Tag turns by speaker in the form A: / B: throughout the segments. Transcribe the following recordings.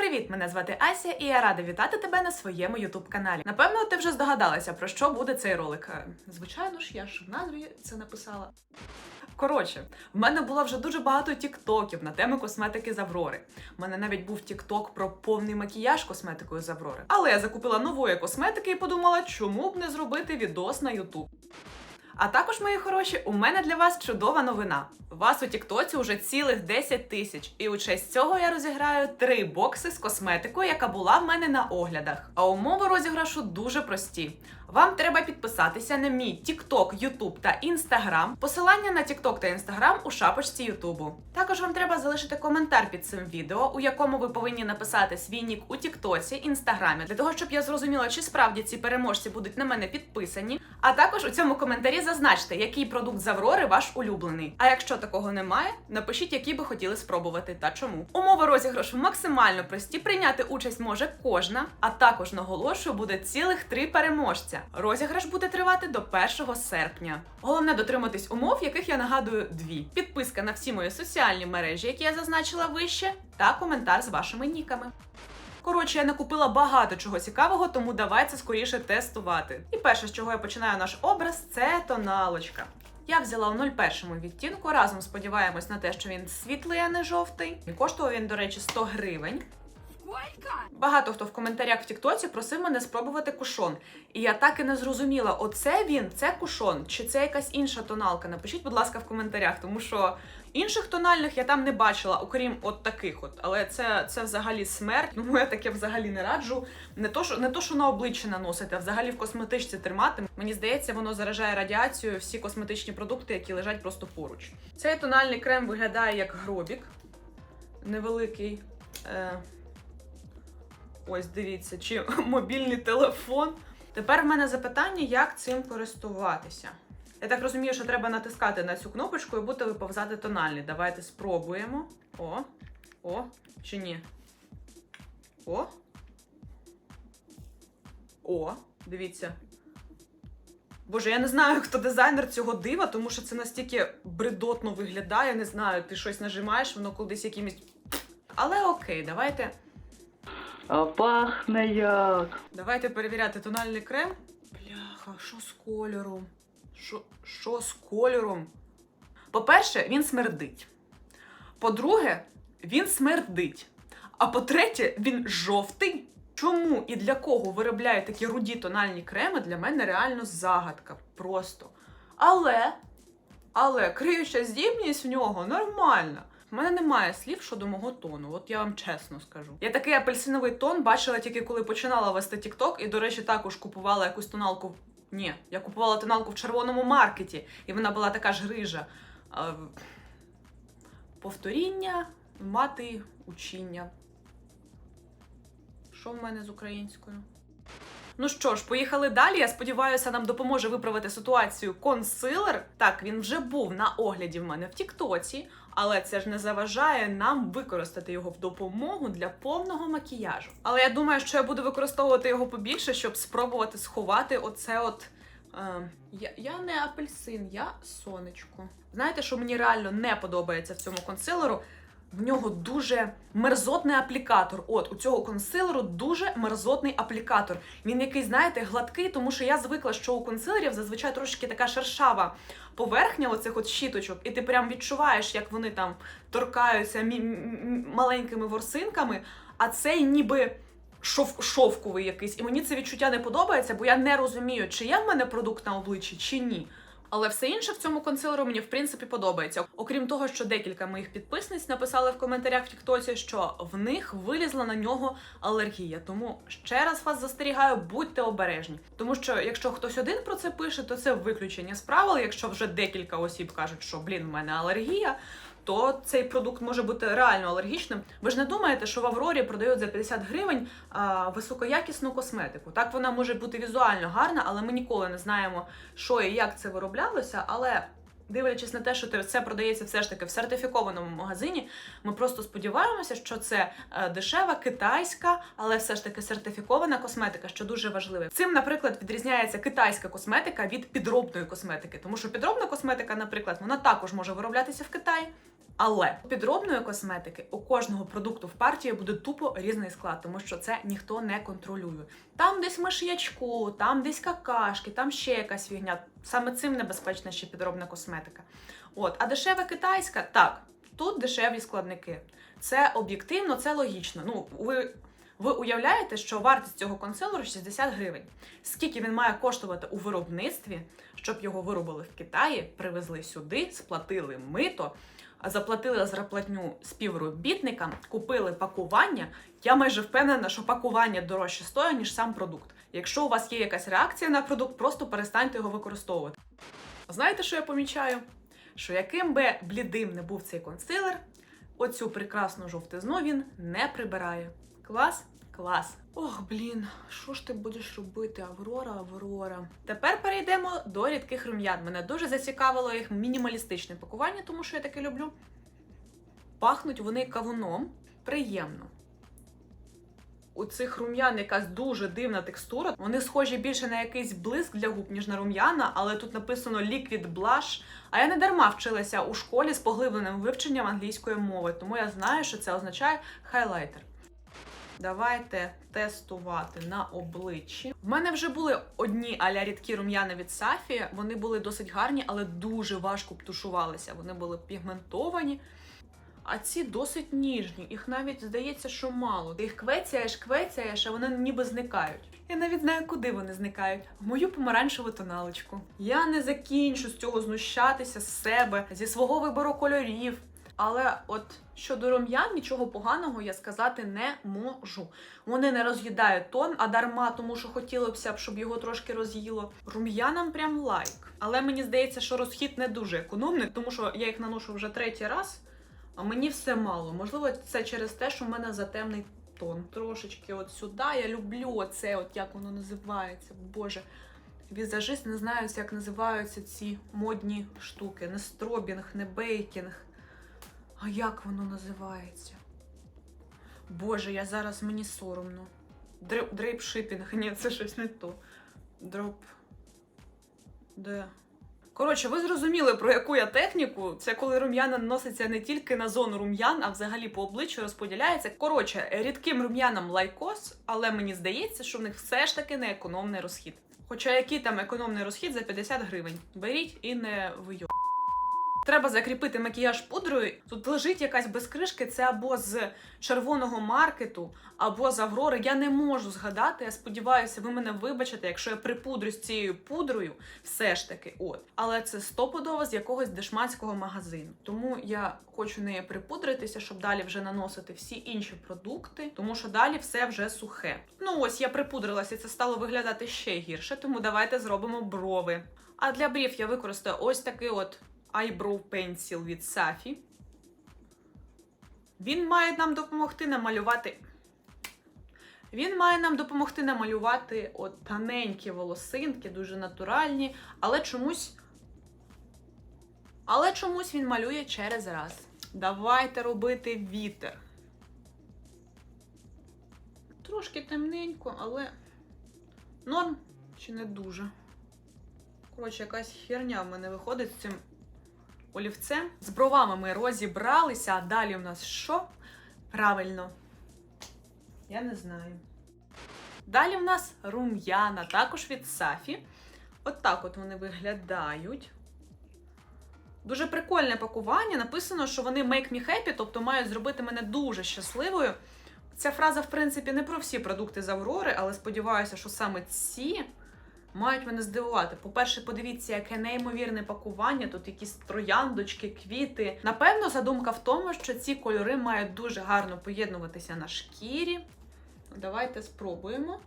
A: Привіт, мене звати Ася, і я рада вітати тебе на своєму ютуб каналі. Напевно, ти вже здогадалася, про що буде цей ролик. Е, Звичайно ж, я ж в назві це написала. Коротше, в мене було вже дуже багато тіктоків на теми косметики з Аврори. У мене навіть був тікток про повний макіяж косметикою з Аврори. Але я закупила нової косметики і подумала, чому б не зробити відос на Ютуб. А також, мої хороші, у мене для вас чудова новина. Вас у Тіктоці уже цілих 10 тисяч, і у честь цього я розіграю три бокси з косметикою, яка була в мене на оглядах. А умови розіграшу дуже прості. Вам треба підписатися на мій TikTok, YouTube та Instagram. Посилання на TikTok та Instagram у шапочці Ютубу. Також вам треба залишити коментар під цим відео, у якому ви повинні написати свій нік у Тіктоці, Інстаграмі, для того, щоб я зрозуміла, чи справді ці переможці будуть на мене підписані. А також у цьому коментарі зазначте, який продукт з Аврори ваш улюблений. А якщо такого немає, напишіть, який би хотіли спробувати та чому. Умови розіграшу максимально прості. Прийняти участь може кожна, а також наголошую, буде цілих три переможця. Розіграш буде тривати до 1 серпня. Головне дотриматись умов, яких я нагадую дві: підписка на всі мої соціальні мережі, які я зазначила вище, та коментар з вашими ніками. Коротше, я накупила багато чого цікавого, тому давайте скоріше тестувати. І перше, з чого я починаю наш образ, це тоналочка. Я взяла у 01 відтінку. Разом сподіваємось на те, що він світлий, а не жовтий. І коштував він, до речі, 100 гривень. Багато хто в коментарях в Тіктоці просив мене спробувати кушон. І я так і не зрозуміла, оце він, це кушон, чи це якась інша тоналка. Напишіть, будь ласка, в коментарях, тому що інших тональних я там не бачила, окрім от таких от. Але це, це взагалі смерть. Тому я таке взагалі не раджу. Не то, що не то, що на обличчя наносити, а взагалі в косметичці тримати. Мені здається, воно заражає радіацією всі косметичні продукти, які лежать просто поруч. Цей тональний крем виглядає як гробік. Невеликий. Е... Ось дивіться, чи мобільний телефон. Тепер в мене запитання, як цим користуватися. Я так розумію, що треба натискати на цю кнопочку і буде виповзати тональний. Давайте спробуємо. О, о, чи ні? О. О, дивіться. Боже, я не знаю, хто дизайнер цього дива, тому що це настільки бредотно виглядає. Не знаю, ти щось нажимаєш, воно кудись якимось. Але окей, давайте.
B: А пахне як.
A: Давайте перевіряти тональний крем. Бляха, що з кольором? Що, що з кольором? По-перше, він смердить. По-друге, він смердить. А по-третє, він жовтий. Чому і для кого виробляють такі руді тональні креми, для мене реально загадка. Просто. Але, але криюча здібність в нього нормальна. У мене немає слів щодо мого тону, от я вам чесно скажу. Я такий апельсиновий тон бачила тільки коли починала вести TikTok, і, до речі, також купувала якусь тоналку. Ні, я купувала тоналку в червоному маркеті, і вона була така ж грижа. Повторіння, мати учіння. Що в мене з українською? Ну що ж, поїхали далі. Я сподіваюся, нам допоможе виправити ситуацію консилер. Так, він вже був на огляді в мене в Тіктоці, але це ж не заважає нам використати його в допомогу для повного макіяжу. Але я думаю, що я буду використовувати його побільше, щоб спробувати сховати оце от. Е, я, я не апельсин, я сонечко. Знаєте, що мені реально не подобається в цьому консилеру? В нього дуже мерзотний аплікатор. От у цього консилеру дуже мерзотний аплікатор. Він який, знаєте, гладкий, тому що я звикла, що у консилерів зазвичай трошки така шершава поверхня оцих от щіточок, і ти прям відчуваєш, як вони там торкаються маленькими ворсинками, а цей ніби. Шов, шовковий якийсь, і мені це відчуття не подобається, бо я не розумію, чи є в мене продукт на обличчі, чи ні. Але все інше в цьому консилеру мені в принципі подобається. Окрім того, що декілька моїх підписниць написали в коментарях в Тіктоці, що в них вилізла на нього алергія. Тому ще раз вас застерігаю, будьте обережні. Тому що якщо хтось один про це пише, то це виключення з правил. Якщо вже декілька осіб кажуть, що блін, в мене алергія. То цей продукт може бути реально алергічним. Ви ж не думаєте, що в Аврорі продають за 50 гривень а, високоякісну косметику. Так вона може бути візуально гарна, але ми ніколи не знаємо, що і як це вироблялося. Але дивлячись на те, що це продається все ж таки в сертифікованому магазині, ми просто сподіваємося, що це е, дешева китайська, але все ж таки сертифікована косметика, що дуже важливе. Цим, наприклад, відрізняється китайська косметика від підробної косметики, тому що підробна косметика, наприклад, вона також може вироблятися в Китаї. Але у підробної косметики у кожного продукту в партії буде тупо різний склад, тому що це ніхто не контролює. Там десь миш'ячку, там десь какашки, там ще якась фігня. Саме цим небезпечна ще підробна косметика. От, а дешева китайська, так, тут дешеві складники. Це об'єктивно, це логічно. Ну, ви, ви уявляєте, що вартість цього консилеру 60 гривень. Скільки він має коштувати у виробництві, щоб його виробили в Китаї, привезли сюди, сплатили мито, заплатили зарплатню співробітникам, купили пакування. Я майже впевнена, що пакування дорожче стоїть, ніж сам продукт. Якщо у вас є якась реакція на продукт, просто перестаньте його використовувати. Знаєте, що я помічаю? Що яким би блідим не був цей консилер, оцю прекрасну жовтизну він не прибирає. Клас, клас. Ох, блін, що ж ти будеш робити, Аврора, Аврора. Тепер перейдемо до рідких рум'ян. Мене дуже зацікавило їх мінімалістичне пакування, тому що я таке люблю. Пахнуть вони кавуном приємно. У цих рум'ян якась дуже дивна текстура. Вони схожі більше на якийсь блиск для губ, ніж на рум'яна, але тут написано Liquid Blush. А я не дарма вчилася у школі з поглибленим вивченням англійської мови, тому я знаю, що це означає хайлайтер. Давайте тестувати на обличчі. В мене вже були одні аля рідкі рум'яни від Сафі. Вони були досить гарні, але дуже важко птушувалися. Вони були пігментовані. А ці досить ніжні, їх навіть здається, що мало. Ти їх квецяєш, квецяєш, а вони ніби зникають. Я навіть знаю, куди вони зникають. В мою помаранчеву тоналочку. Я не закінчу з цього знущатися з себе, зі свого вибору кольорів. Але от щодо рум'ян нічого поганого я сказати не можу. Вони не роз'їдають тон, а дарма, тому що хотілося б, щоб його трошки роз'їло. Рум'янам прям лайк. Але мені здається, що розхід не дуже економний, тому що я їх наношу вже третій раз, а мені все мало. Можливо, це через те, що в мене затемний тон. Трошечки от сюди. Я люблю оце, от як воно називається. Боже. Візажист не знаю, як називаються ці модні штуки. Не стробінг, не бейкінг. А як воно називається? Боже, я зараз мені соромно. Дрип, дрейпшипінг, ні, це щось не то. Дроп. Де? Коротше, ви зрозуміли, про яку я техніку. Це коли рум'яна наноситься не тільки на зону рум'ян, а взагалі по обличчю розподіляється. Коротше, рідким рум'янам лайкос, але мені здається, що в них все ж таки не економний розхід. Хоча який там економний розхід за 50 гривень. Беріть і не вийо. Треба закріпити макіяж пудрою. Тут лежить якась без кришки, це або з червоного маркету, або з Аврори. Я не можу згадати. Я сподіваюся, ви мене вибачите, якщо я припудрю з цією пудрою, все ж таки, от. Але це стопудово з якогось дешманського магазину. Тому я хочу нею припудритися, щоб далі вже наносити всі інші продукти, тому що далі все вже сухе. Ну ось я припудрилася, і це стало виглядати ще гірше, тому давайте зробимо брови. А для брів я використаю ось такий от Eyebrow Pencil від Safi. Він має нам допомогти намалювати. Він має нам допомогти намалювати от тоненькі волосинки, дуже натуральні, але чомусь. Але чомусь він малює через раз. Давайте робити вітер. Трошки темненько, але норм чи не дуже. Коротше, якась херня в мене виходить з цим олівцем. З бровами ми розібралися, а далі у нас що? Правильно. Я не знаю. Далі в нас рум'яна, також від Сафі. От так от вони виглядають. Дуже прикольне пакування. Написано, що вони make me happy, тобто мають зробити мене дуже щасливою. Ця фраза, в принципі, не про всі продукти з Аврори, але сподіваюся, що саме ці мають мене здивувати. По-перше, подивіться, яке неймовірне пакування. Тут якісь трояндочки, квіти. Напевно, задумка в тому, що ці кольори мають дуже гарно поєднуватися на шкірі. Давайте спробуємо.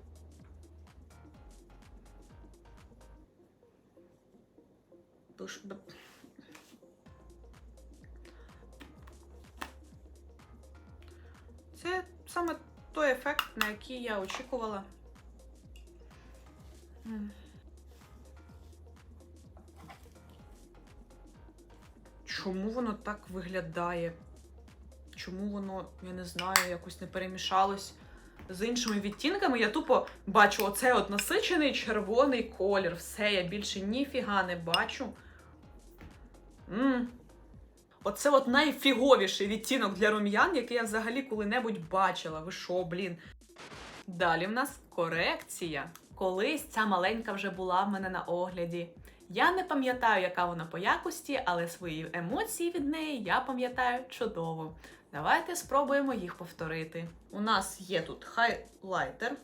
A: Це саме той ефект, на який я очікувала. М. Чому воно так виглядає? Чому воно, я не знаю, якось не перемішалось з іншими відтінками? Я тупо бачу оцей от насичений червоний колір. Все, я більше ніфіга не бачу. м Оце от найфіговіший відтінок для рум'ян, який я взагалі коли-небудь бачила. Ви що, блін? Далі в нас корекція. Колись ця маленька вже була в мене на огляді. Я не пам'ятаю, яка вона по якості, але свої емоції від неї я пам'ятаю чудово. Давайте спробуємо їх повторити. У нас є тут хайлайтер,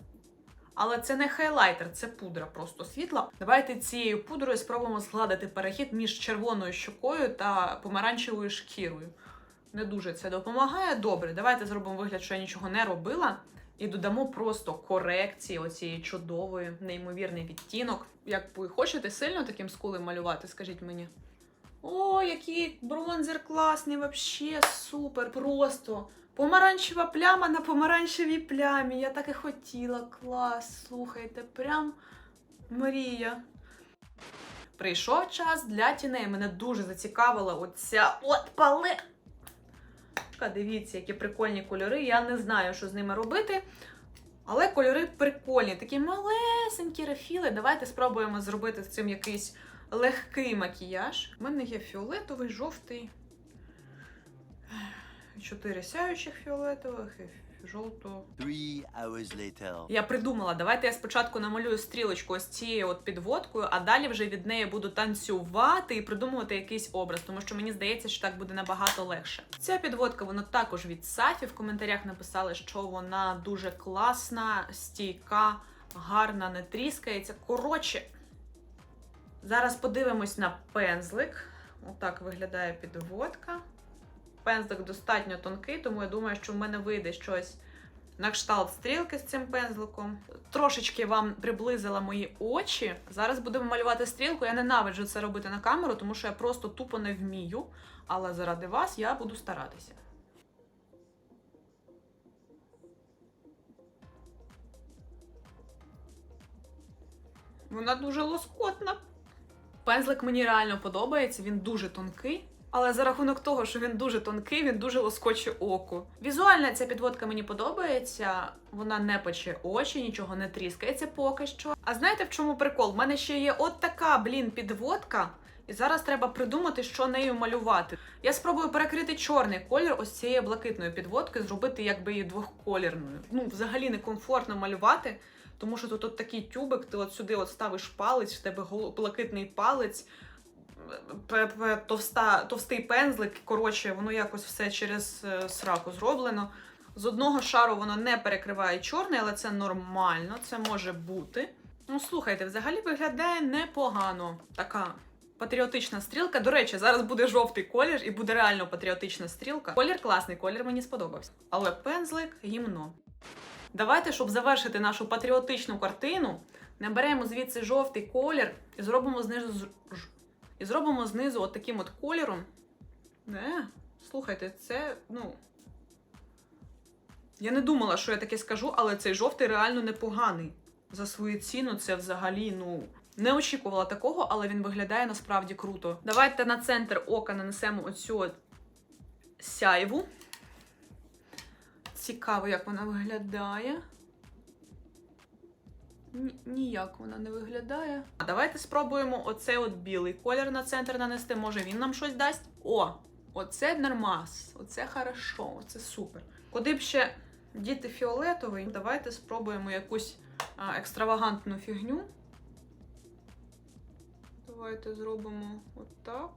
A: але це не хайлайтер, це пудра просто світла. Давайте цією пудрою спробуємо згладити перехід між червоною щокою та помаранчевою шкірою. Не дуже це допомагає. Добре, давайте зробимо вигляд, що я нічого не робила. І додамо просто корекції оцієї чудової, неймовірний відтінок. Як ви хочете сильно таким скулем малювати, скажіть мені. О, який бронзер класний, вообще супер, просто. Помаранчева пляма на помаранчевій плямі. Я так і хотіла. Клас. Слухайте, прям мрія. Прийшов час для тіней. Мене дуже зацікавила оця от пале. Дивіться, які прикольні кольори. Я не знаю, що з ними робити. Але кольори прикольні, такі малесенькі рефіли. Давайте спробуємо зробити з цим якийсь легкий макіяж. У мене є фіолетовий, жовтий, чотири сяючих фіолетових і жовтого.
C: Three hours later.
A: Я придумала, давайте я спочатку намалюю стрілочку ось цією от підводкою, а далі вже від неї буду танцювати і придумувати якийсь образ, тому що мені здається, що так буде набагато легше. Ця підводка вона також від Сафі. В коментарях написали, що вона дуже класна, стійка, гарна, не тріскається. Коротше, зараз подивимось на пензлик. Отак виглядає підводка. Пензлик достатньо тонкий, тому я думаю, що в мене вийде щось на кшталт стрілки з цим пензликом. Трошечки вам приблизила мої очі. Зараз будемо малювати стрілку. Я ненавиджу це робити на камеру, тому що я просто тупо не вмію. Але заради вас я буду старатися. Вона дуже лоскотна. Пензлик мені реально подобається, він дуже тонкий. Але за рахунок того, що він дуже тонкий, він дуже лоскоче око. Візуальна ця підводка мені подобається. Вона не пече очі, нічого не тріскається поки що. А знаєте в чому прикол? В мене ще є от така, блін, підводка. І зараз треба придумати, що нею малювати. Я спробую перекрити чорний колір ось цієї блакитної підводки, зробити якби її двохколірною. Ну, взагалі некомфортно малювати, тому що тут от такий тюбик, ти от сюди от ставиш палець, в тебе блакитний палець, товста, товстий пензлик. Коротше, воно якось все через е, сраку зроблено. З одного шару воно не перекриває чорний, але це нормально, це може бути. Ну, слухайте, взагалі виглядає непогано. Така патріотична стрілка. До речі, зараз буде жовтий колір і буде реально патріотична стрілка. Колір класний, колір мені сподобався. Але пензлик гімно. Давайте, щоб завершити нашу патріотичну картину, наберемо звідси жовтий колір і зробимо знизу і зробимо знизу от таким от кольором. Не, слухайте, це, ну. Я не думала, що я таке скажу, але цей жовтий реально непоганий. За свою ціну це взагалі, ну. Не очікувала такого, але він виглядає насправді круто. Давайте на центр ока нанесемо оцю сяйву. Цікаво, як вона виглядає. Ні- ніяк вона не виглядає. А давайте спробуємо оцей от білий колір на центр нанести. Може він нам щось дасть? О! Оце нормас. Оце хорошо, оце супер. Куди б ще діти фіолетовий, давайте спробуємо якусь а, екстравагантну фігню. Давайте зробимо отак.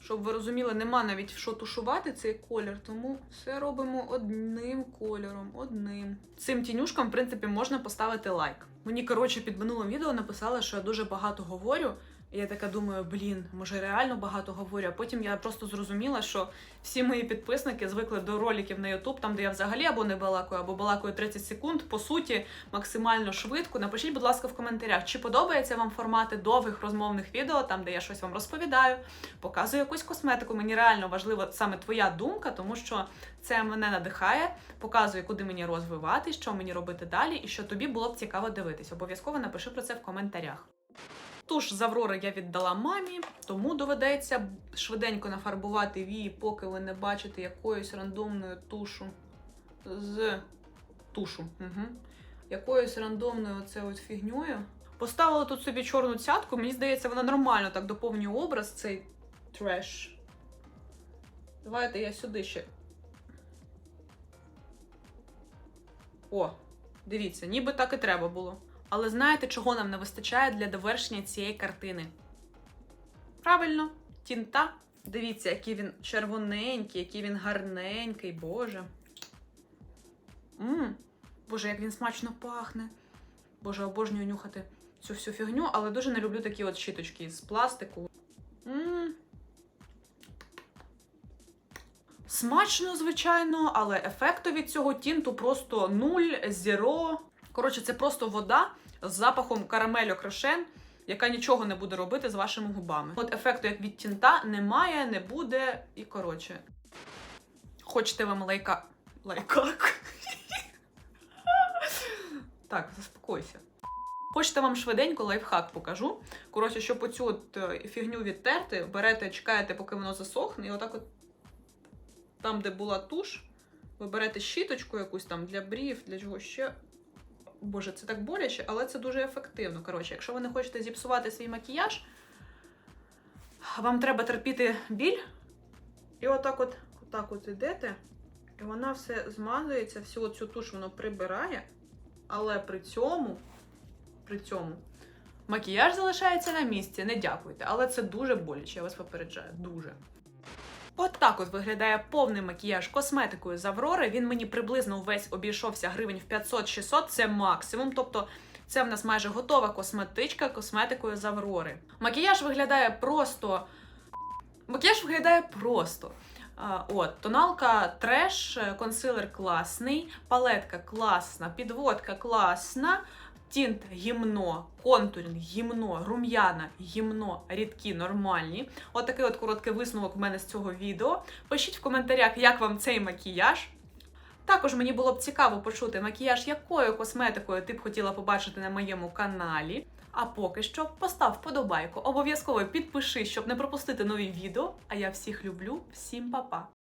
A: Щоб ви розуміли, нема навіть що тушувати цей колір, тому все робимо одним кольором, одним. Цим тінюшкам, в принципі, можна поставити лайк. Мені, коротше, під минулим відео написали, що я дуже багато говорю. Я така думаю, блін, може реально багато говорю. А потім я просто зрозуміла, що всі мої підписники звикли до роликів на YouTube, там, де я взагалі або не балакаю, або балакаю 30 секунд. По суті, максимально швидко. Напишіть, будь ласка, в коментарях, чи подобається вам формати довгих розмовних відео, там де я щось вам розповідаю, показую якусь косметику. Мені реально важлива саме твоя думка, тому що це мене надихає, показує, куди мені розвивати, що мені робити далі, і що тобі було б цікаво дивитись. Обов'язково напиши про це в коментарях. Туш з Аврори я віддала мамі, тому доведеться швиденько нафарбувати вії, поки ви не бачите якоюсь рандомною тушу з тушу. Угу. Якоюсь рандомною оце фігньою. Поставила тут собі чорну цятку, мені здається, вона нормально так доповнює образ цей треш. Давайте я сюди ще. О, дивіться, ніби так і треба було. Але знаєте, чого нам не вистачає для довершення цієї картини? Правильно, тінта. Дивіться, який він червоненький, який він гарненький, боже. Мм, боже, як він смачно пахне. Боже, обожнюю нюхати цю всю фігню, але дуже не люблю такі от щіточки з пластику. Мм. Смачно, звичайно, але ефекту від цього тінту просто нуль, зіро. Коротше, це просто вода з запахом карамелю крошен, яка нічого не буде робити з вашими губами. От ефекту як від тінта немає, не буде і коротше. Хочете вам лайка. Лайкак? Так, заспокойся. Хочете вам швиденько лайфхак покажу. Коротше, щоб оцю от е, фігню відтерти, берете, чекаєте, поки воно засохне, і отак от там, де була туш, ви берете щіточку якусь там для брів, для чого ще. Боже, це так боляче, але це дуже ефективно. Коротше, якщо ви не хочете зіпсувати свій макіяж, вам треба терпіти біль. І отак от, отак от ідете, і вона все змазується, всю цю туш воно прибирає, але при цьому, при цьому, макіяж залишається на місці, не дякуйте. Але це дуже боляче, я вас попереджаю. Дуже. От от виглядає повний макіяж косметикою з Аврори. Він мені приблизно увесь обійшовся гривень в 500-600, це максимум. Тобто це в нас майже готова косметичка косметикою з Аврори. Макіяж виглядає просто. Макіяж виглядає просто. От, тоналка треш, консилер класний, палетка класна, підводка класна, тінт гімно, контурінг гімно, рум'яна гімно, рідкі, нормальні. От от короткий висновок в мене з цього відео. Пишіть в коментарях, як вам цей макіяж. Також мені було б цікаво почути макіяж, якою косметикою ти б хотіла побачити на моєму каналі. А поки що постав вподобайку, обов'язково підпиши, щоб не пропустити нові відео. А я всіх люблю, всім па-па!